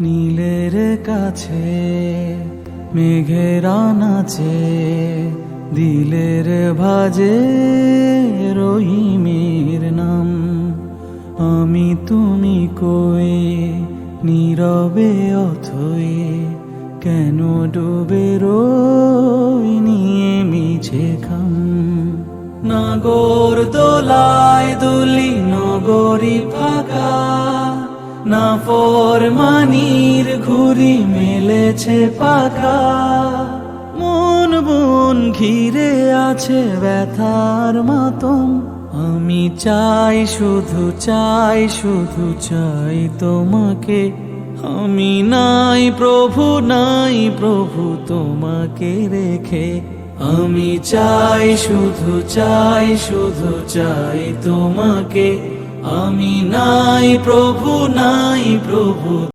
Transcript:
নীলের কাছে, মেঘেরা নাচে দিলের ভাজে রহিমের নাম। আমি তুমি কই, নীরবে অথই, কেন ডুবে রই নিয়ে মিছে খাম? নাগর দোলায় দুলি নগরী ফাঁকা না ফরমানির ঘুরি মেলেছে পাখা। মন বন ঘিরে আছে ব্যথার মাতম। আমি চাই শুধু চাই শুধু, চাই তোমাকে। আমি নাই প্রভু নাই প্রভু তোমাকে রেখে। আমি চাই শুধু চাই শুধু, চাই তোমাকে। আমি নাই প্রভু নাই প্রভু